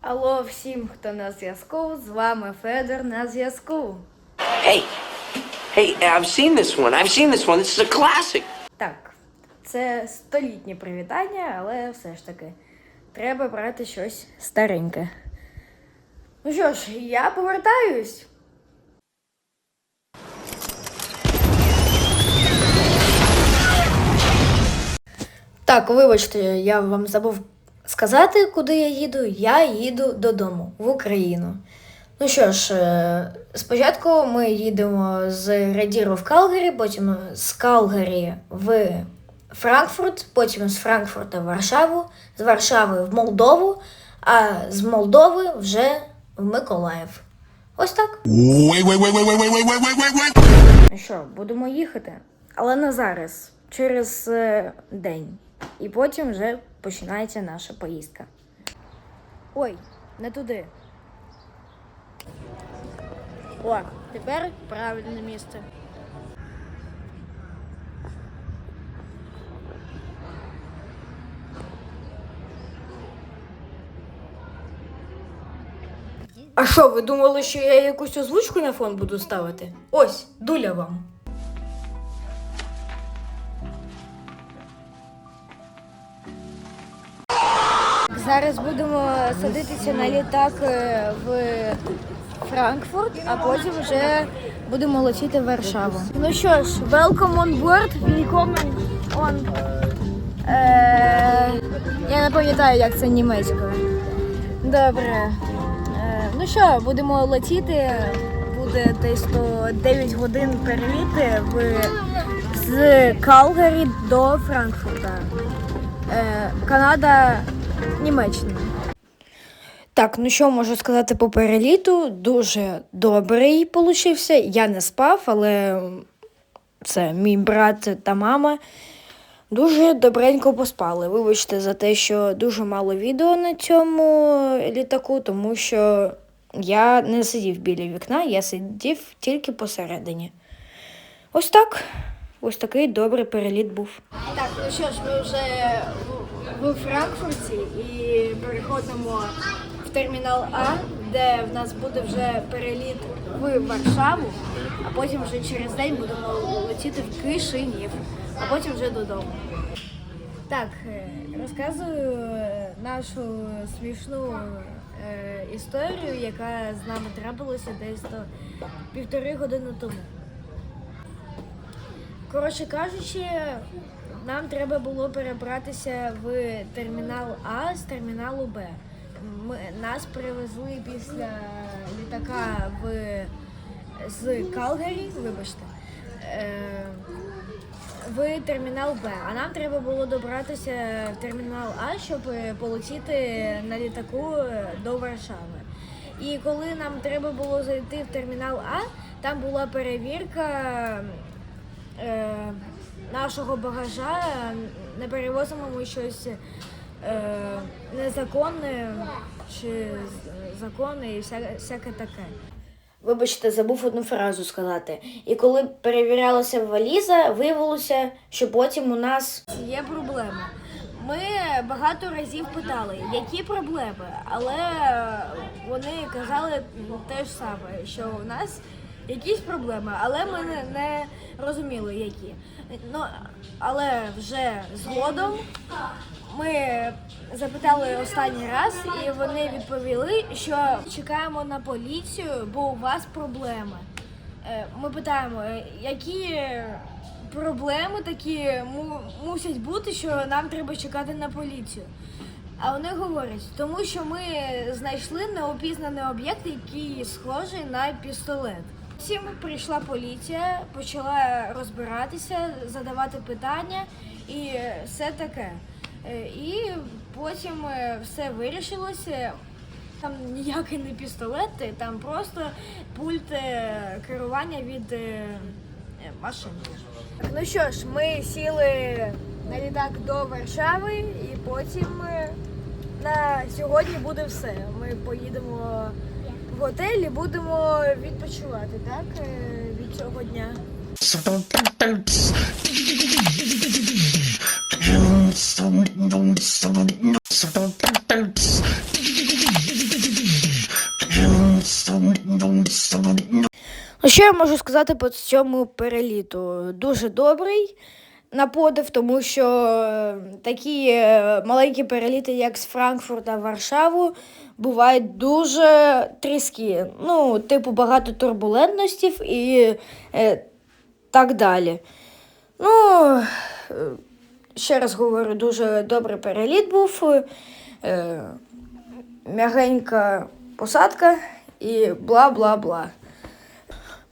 Алло всім, хто на зв'язку, з вами Федор на зв'язку. Hey, hey, I've seen this one. I've seen this one. This is a classic. Так, це столітнє привітання, але все ж таки, треба брати щось стареньке. Ну що ж, я повертаюсь. Так, вибачте, я вам забув сказати, куди я їду. Я їду додому в Україну. Ну що ж, е, спочатку ми їдемо з Радіру в Калгарі, потім з Калгарі в Франкфурт, потім з Франкфурта в Варшаву, з Варшави в Молдову, а з Молдови вже в Миколаїв. Ось так. Ну що, будемо їхати, але не зараз, через день. І потім вже починається наша поїздка. Ой, не туди. О, тепер правильне місце. А що, ви думали, що я якусь озвучку на фон буду ставити? Ось, дуля вам. Зараз будемо садитися на літак е, в Франкфурт, а потім вже будемо летіти в Варшаву. Ну що ж, welcome on board, willkommen on... Е, я не пам'ятаю, як це німецькою. Добре. Е, ну що, будемо летіти. Буде десь то 9 годин переліти в, з Калгарі до Франкфурта. Е, Канада, Німеччина. Так, ну що можу сказати по переліту? Дуже добрий получився. Я не спав, але це мій брат та мама. Дуже добренько поспали. Вибачте за те, що дуже мало відео на цьому літаку, тому що я не сидів біля вікна, я сидів тільки посередині. Ось так. Ось такий добрий переліт був. Так, ну що ж, ми вже в Франкфурті і переходимо в термінал А, де в нас буде вже переліт в Варшаву, а потім вже через день будемо летіти в Кишинів, а потім вже додому. Так, е, розказую нашу смішну е, історію, яка з нами трапилася десь до півтори години тому. Коротше кажучи, нам треба було перебратися в термінал А з терміналу Б. Ми, нас привезли після літака в, з Калгарі, вибачте, е, в термінал Б. А нам треба було добратися в термінал А, щоб полетіти на літаку до Варшави. І коли нам треба було зайти в термінал А, там була перевірка е, нашого багажа, не перевозимо ми щось е, незаконне чи законне і вся, всяке таке. Вибачте, забув одну фразу сказати. І коли перевірялася валіза, виявилося, що потім у нас є проблеми. Ми багато разів питали, які проблеми, але вони казали те ж саме, що у нас якісь проблеми, але ми не розуміли, які. Ну, але вже згодом ми запитали останній раз, і вони відповіли, що чекаємо на поліцію, бо у вас проблеми. Е, Ми питаємо, е, які проблеми такі мусять бути, що нам треба чекати на поліцію. А вони говорять, тому що ми знайшли неопізнаний об'єкт, який схожий на пістолет. Потім прийшла поліція, почала розбиратися, задавати питання і все таке. Е, І потім е, все вирішилося. Там ніякий не пістолет, там просто пульт е, керування від е. Ну що ж, ми сіли на літак до Варшави і потім на сьогодні буде все. Ми поїдемо в готелі будемо відпочивати, так? е, Від цього дня. Ну, що я можу сказати по цьому переліту? Дуже добрий на подив, тому що е, такі е, маленькі переліти, як з Франкфурта в Варшаву, бувають дуже тріски. Ну, типу, багато турбулентностей і е, так далі. Ну, ще раз говорю, дуже добрий переліт був. М'ягенька посадка і бла-бла-бла.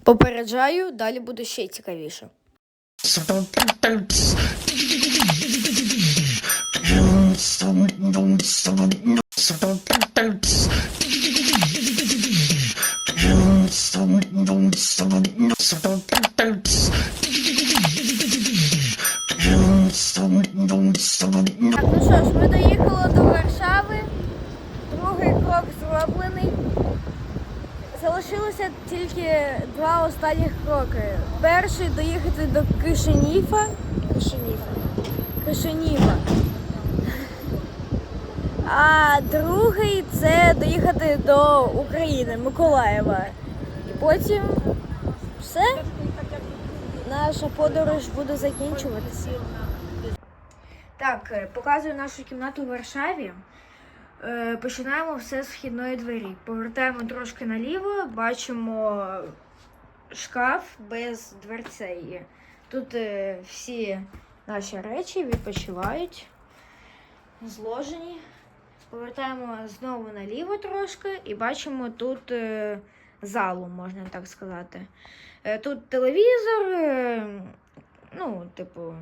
Попереджаю, далі буде ще цікавіше. Так, ну що ж, ми доїхали до Варшави. Другий крок зроблений. Залишилося тільки два останніх кроки. Перший доїхати до Кишинєва. Кишинєва. Кишинєва. А другий це доїхати до України, Миколаєва. І потім все. Наша подорож буде закінчуватися. Так, е, показую нашу кімнату в Варшаві. Е, Починаємо все з вхідної двері. Повертаємо трошки наліво, бачимо шкаф без дверцеї. Тут е, всі наші речі відпочивають, зложені. Повертаємо знову наліво трошки і бачимо тут е, залу, можна так сказати. Тут телевізор, ну, типу,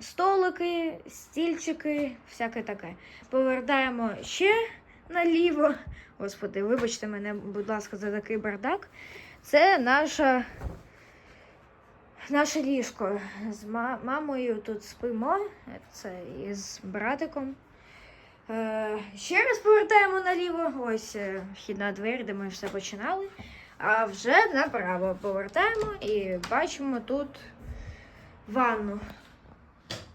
столики, стільчики, всяке таке. Повертаємо ще наліво. Господи, вибачте мене, будь ласка, за такий бардак. Це наша, наше ліжко. З ма- мамою тут спимо. Це із братиком. Е, ще раз повертаємо наліво. Ось е, вхідна двері, де ми все починали. А вже направо повертаємо і бачимо тут ванну.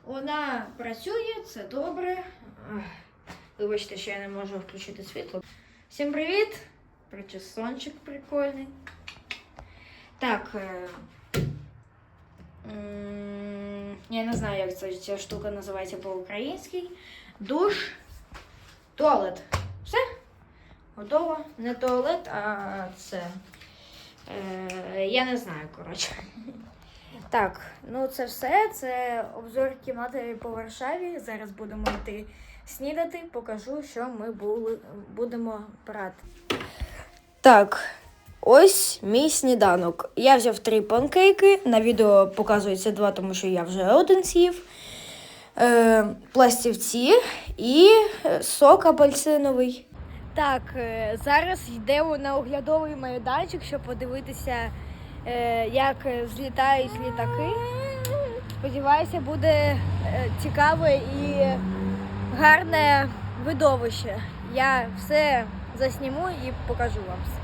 Вона працює, це добре. Вибачте, що я не можу включити світло. Всім привіт! Причесончик прикольний. Так. е, Я не знаю, як ця, ця штука називається по-українськи. Душ, туалет. Все? Готово. Не туалет, а це. Е, я не знаю, коротше. Так, ну це все. Це обзор кімнати по Варшаві. Зараз будемо йти снідати, покажу, що ми були, будемо брати. Так, ось мій сніданок. Я взяв три панкейки. На відео показується два, тому що я вже один з'їв. Е, пластівці і е, сок апельсиновий. Так, е, зараз йдемо на оглядовий майданчик, щоб подивитися, як е, злітають літаки. Сподіваюся, буде е, цікаве і гарне видовище. Я все засніму і покажу вам все.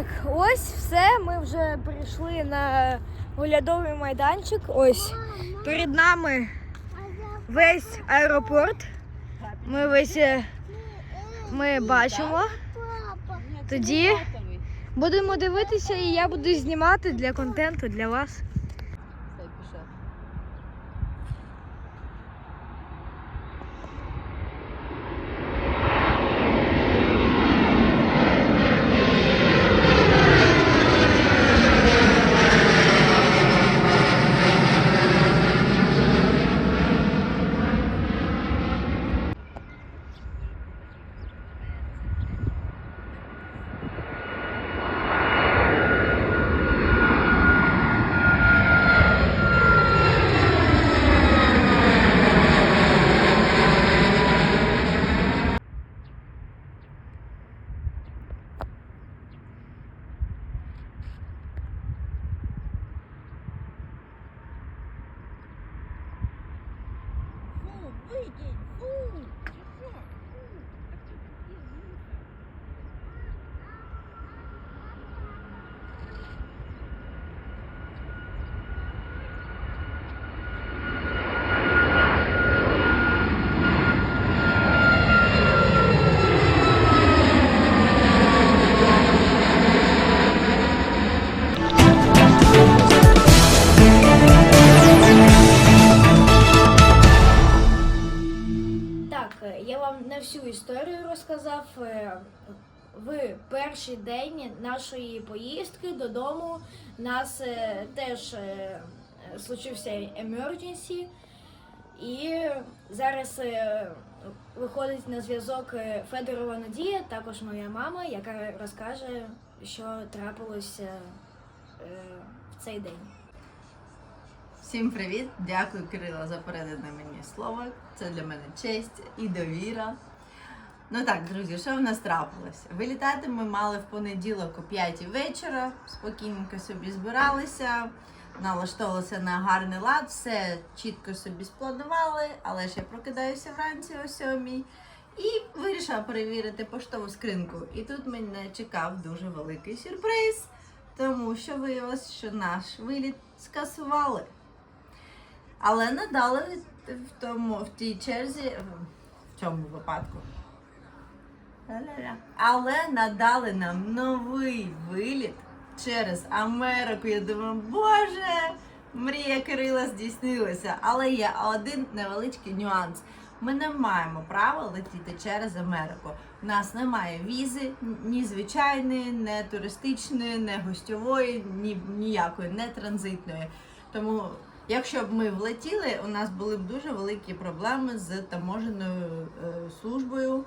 Так, ось все. Ми вже прийшли на оглядовий майданчик. Ось перед нами весь аеропорт. Ми весь е, ми бачимо. Тоді будемо дивитися, і я буду знімати для контенту для вас. Всю історію розказав. Е, В перший день нашої поїздки додому нас е, теж е, случився emergency. І зараз виходить на зв'язок Федорова Надія, також моя мама, яка розкаже, що трапилося в цей день. Всім привіт! Дякую, Кирило, за передане мені слово. Це для мене честь і довіра. Ну так, друзі, що в нас трапилося? Вилітати ми мали в понеділок о 5 вечора, спокійненько собі збиралися, налаштовувалися на гарний лад, все чітко собі спланували, але ж я прокидаюся вранці о 7 і вирішила перевірити поштову скринку. І тут мене чекав дуже великий сюрприз, тому що виявилось, що наш виліт скасували. Але надали в тому в тій черзі, в цьому випадку. Але надали нам новий виліт через Америку. Я думаю, боже, мрія Кирила здійснилася. Але є один невеличкий нюанс. Ми не маємо права летіти через Америку. У нас немає візи, ні звичайної, не туристичної, не гостьової, ні ніякої, не транзитної. Тому, якщо б ми влетіли, у нас були б дуже великі проблеми з таможеною е, службою.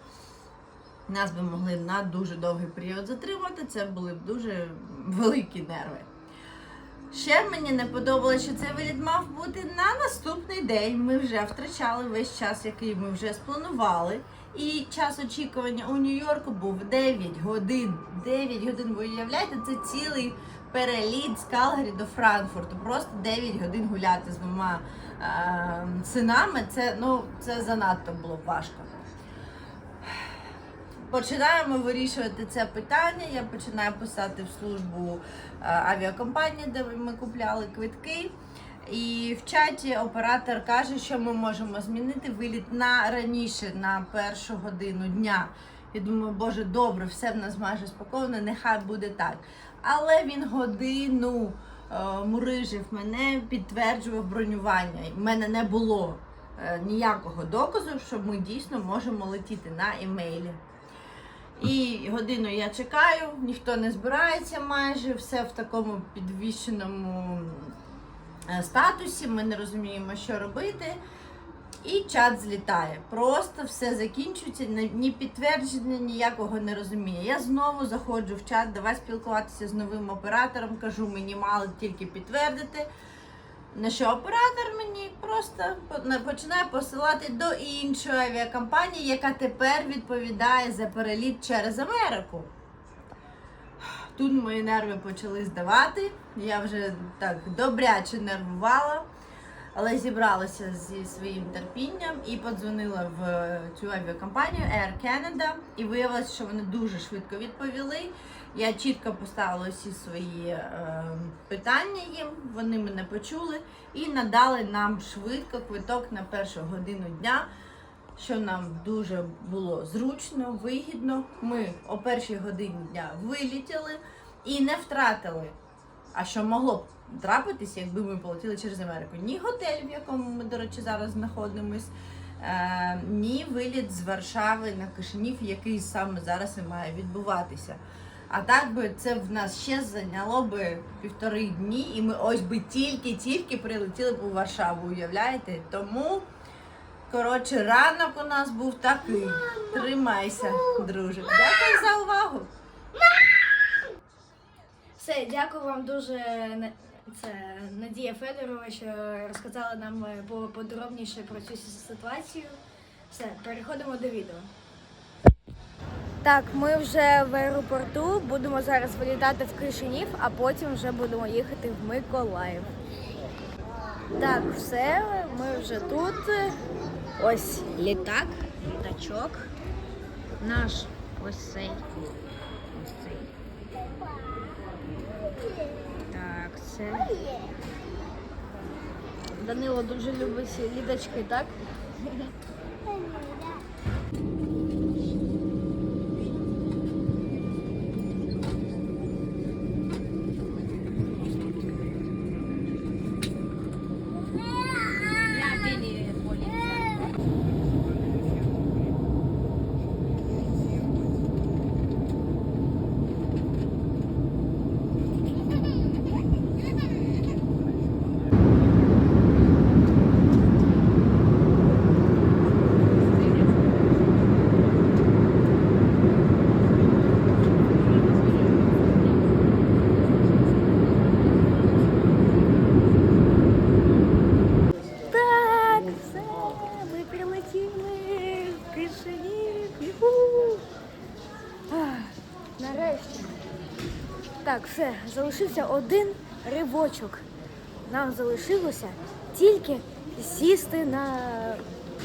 Нас би могли на дуже довгий період затримати, це були б дуже великі нерви. Ще мені не подобалося, що цей виліт мав бути на наступний день. Ми вже втрачали весь час, який ми вже спланували. І час очікування у Нью-Йорку був 9 годин. 9 годин, ви уявляєте, це цілий переліт з Калгарі до Франкфурту. Просто 9 годин гуляти з двома е, синами. Це, ну, це занадто було важко. Починаємо вирішувати це питання. Я починаю писати в службу е, авіакомпанії, де ми купляли квитки. І в чаті оператор каже, що ми можемо змінити виліт на раніше, на першу годину дня. Я думаю, боже, добре, все в нас майже спокійно, нехай буде так. Але він годину е, мурижив мене, підтверджував бронювання. У мене не було е, ніякого доказу, що ми дійсно можемо летіти на емейлі. І годину я чекаю, ніхто не збирається майже, все в такому підвішеному е, статусі. Ми не розуміємо, що робити. І чат злітає. Просто все закінчується, ні підтвердження ніякого не розуміє. Я знову заходжу в чат, давай спілкуватися з новим оператором. Кажу, мені мало тільки підтвердити. На що оператор мені просто починає посилати до іншої авіакомпанії, яка тепер відповідає за переліт через Америку. Тут мої нерви почали здавати. Я вже так добряче нервувала, але зібралася зі своїм терпінням і подзвонила в цю авіакомпанію Air Canada. І виявилося, що вони дуже швидко відповіли. Я чітко поставила всі свої е, питання їм, вони мене почули і надали нам швидко квиток на першу годину дня, що нам дуже було зручно, вигідно. Ми о першій годині дня вилітіли і не втратили. А що могло б трапитися, якби ми полетіли через Америку? Ні готель, в якому ми, до речі, зараз знаходимось, е, ні виліт з Варшави на Кишинів, який саме зараз і має відбуватися. А так би це в нас ще зайняло би півтори дні, і ми ось би тільки-тільки прилетіли б у Варшаву, уявляєте? Тому, коротше, ранок у нас був такий. Тримайся, друже. Дякую за увагу. Все, дякую вам дуже. Це Надія Федорова, що розказала нам е, подробніше про цю ситуацію. Все, переходимо до відео. Так, ми вже в аеропорту, будемо зараз вилітати в Кишинів, а потім вже будемо їхати в Миколаїв. Так, все, ми вже тут. Ось літак, літачок. Наш ось цей. Ось цей. Так, це. Данило дуже любить літачки, так? Так, все, залишився один ривочок. Нам залишилося тільки сісти на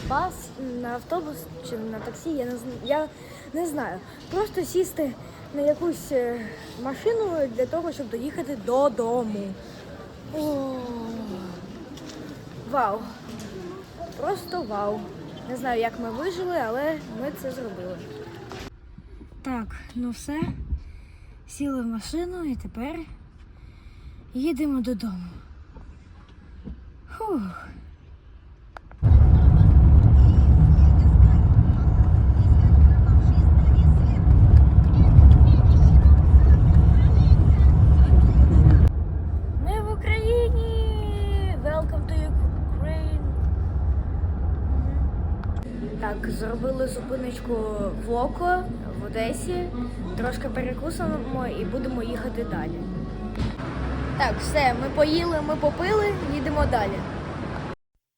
бас, на автобус чи на таксі, я не, я не знаю. Просто сісти на якусь е, машину для того, щоб доїхати додому. О, вау. Просто вау. Не знаю, як ми вижили, але ми це зробили. Так, ну все. Сіли в машину і тепер їдемо додому. Фух. Ми в Україні! Welcome to Ukraine! Так, зробили зупиночку в Око Одесі. Трошки перекусимо і будемо їхати далі. Так, все, ми поїли, ми попили, їдемо далі.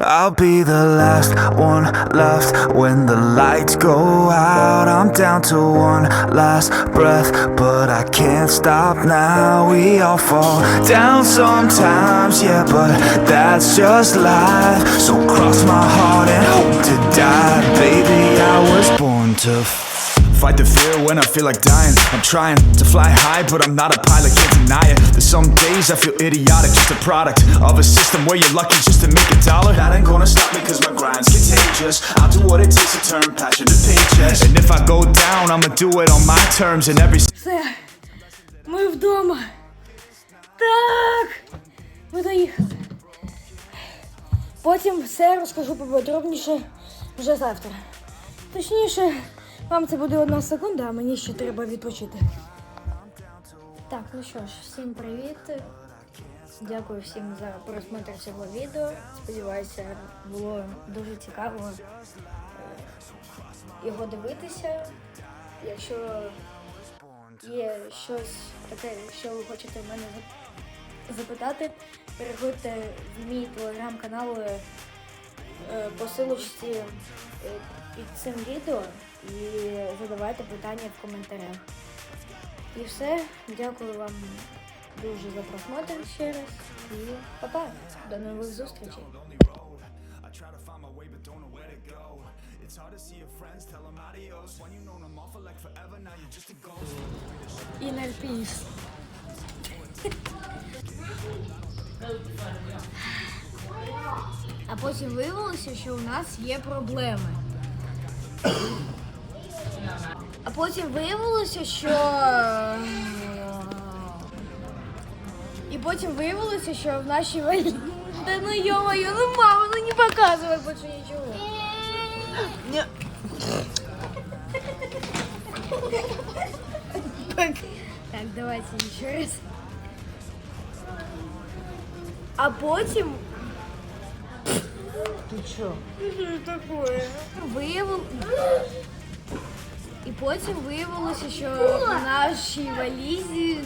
I'll be the last one left when the lights go out. I'm down to one last breath, but I can't stop now. We all fall down sometimes, yeah, but that's just life. So cross my heart and hope to die. Baby, I was born to Fight the fear when I feel like dying. I'm trying to fly high, but I'm not a pilot, can't deny it. There's some days I feel idiotic, just a product of a system where you're lucky just to make a dollar. That ain't gonna stop me, cause my grind's contagious. I'll do what it takes to turn passion to paychecks. And if I go down, I'ma do it on my terms and every Все, ми вдома. Так, ми доїхали. Потім все розкажу поподробніше вже завтра. Точніше, вам це буде одна секунда, а мені ще треба відпочити. Так, ну що ж, всім привіт. Дякую всім за просмотр цього відео. Сподіваюся, було дуже цікаво е, його дивитися. Якщо є щось таке, що ви хочете в мене запитати, переходьте в мій телеграм-канал е, е, по під цим відео і задавайте питання в коментарях. І все. Дякую вам дуже за просмотр ще раз. І па-па. До нових зустрічей. Inner peace. А потім виявилося, що у нас є проблеми. А потім виявилося, що. І потім виявилося, що в нашій валі. Та ну йомаю, ну мама, ну не показуй більше нічого. Так, так, давайте ще раз. А потім. Ти що? Що таке? Виявив... І потім виявилося, що в нашій валізі.